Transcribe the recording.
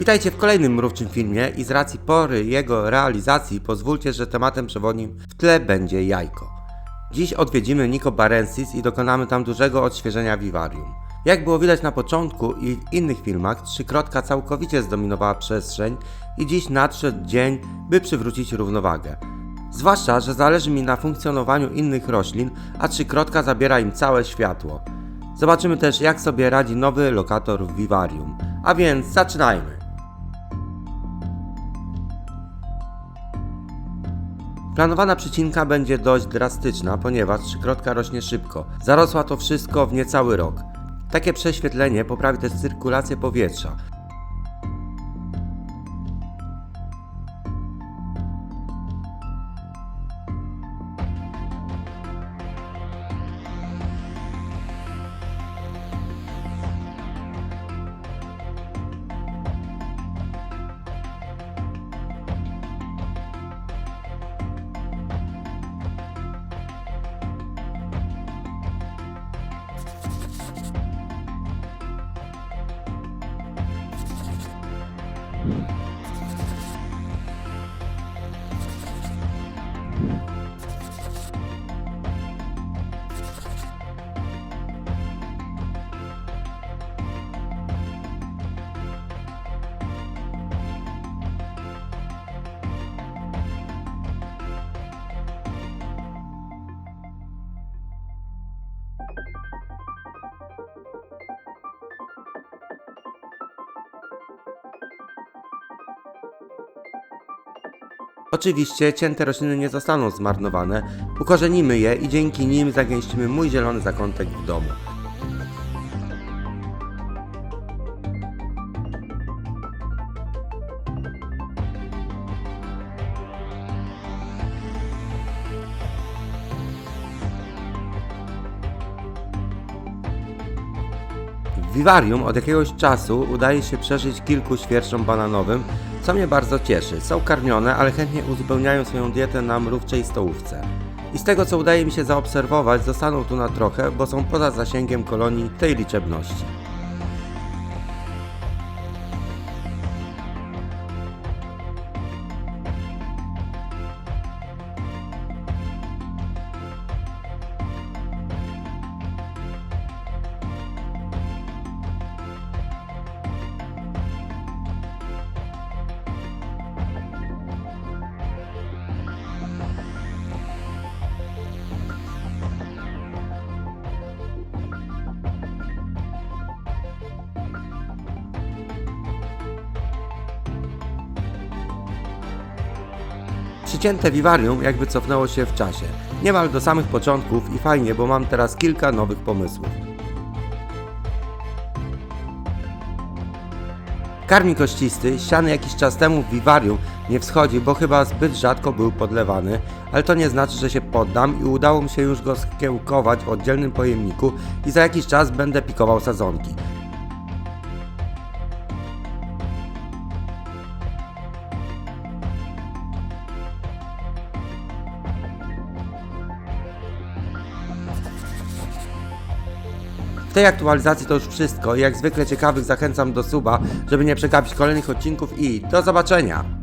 Witajcie w kolejnym mrówczym filmie i z racji pory jego realizacji pozwólcie, że tematem przewodnim w tle będzie jajko. Dziś odwiedzimy Nico Barensis i dokonamy tam dużego odświeżenia Vivarium. Jak było widać na początku i w innych filmach, trzykrotka całkowicie zdominowała przestrzeń i dziś nadszedł dzień, by przywrócić równowagę. Zwłaszcza, że zależy mi na funkcjonowaniu innych roślin, a trzykrotka zabiera im całe światło. Zobaczymy też, jak sobie radzi nowy lokator w Vivarium. A więc zaczynajmy! Planowana przycinka będzie dość drastyczna, ponieważ trzykrotka rośnie szybko. Zarosła to wszystko w niecały rok. Takie prześwietlenie poprawi też cyrkulację powietrza. Oczywiście cięte rośliny nie zostaną zmarnowane, ukorzenimy je i dzięki nim zagęścimy mój zielony zakątek w domu. W Vivarium od jakiegoś czasu udaje się przeżyć kilku świerszczom bananowym, co mnie bardzo cieszy. Są karmione, ale chętnie uzupełniają swoją dietę na mrówczej stołówce. I z tego co udaje mi się zaobserwować, zostaną tu na trochę, bo są poza zasięgiem kolonii tej liczebności. Przycięte wiwarium jakby cofnęło się w czasie, niemal do samych początków i fajnie, bo mam teraz kilka nowych pomysłów. Karmik kościsty, siany jakiś czas temu w wiwarium nie wschodzi, bo chyba zbyt rzadko był podlewany, ale to nie znaczy, że się poddam i udało mi się już go skiełkować w oddzielnym pojemniku i za jakiś czas będę pikował sadzonki. W tej aktualizacji to już wszystko. Jak zwykle ciekawych zachęcam do suba, żeby nie przegapić kolejnych odcinków i do zobaczenia!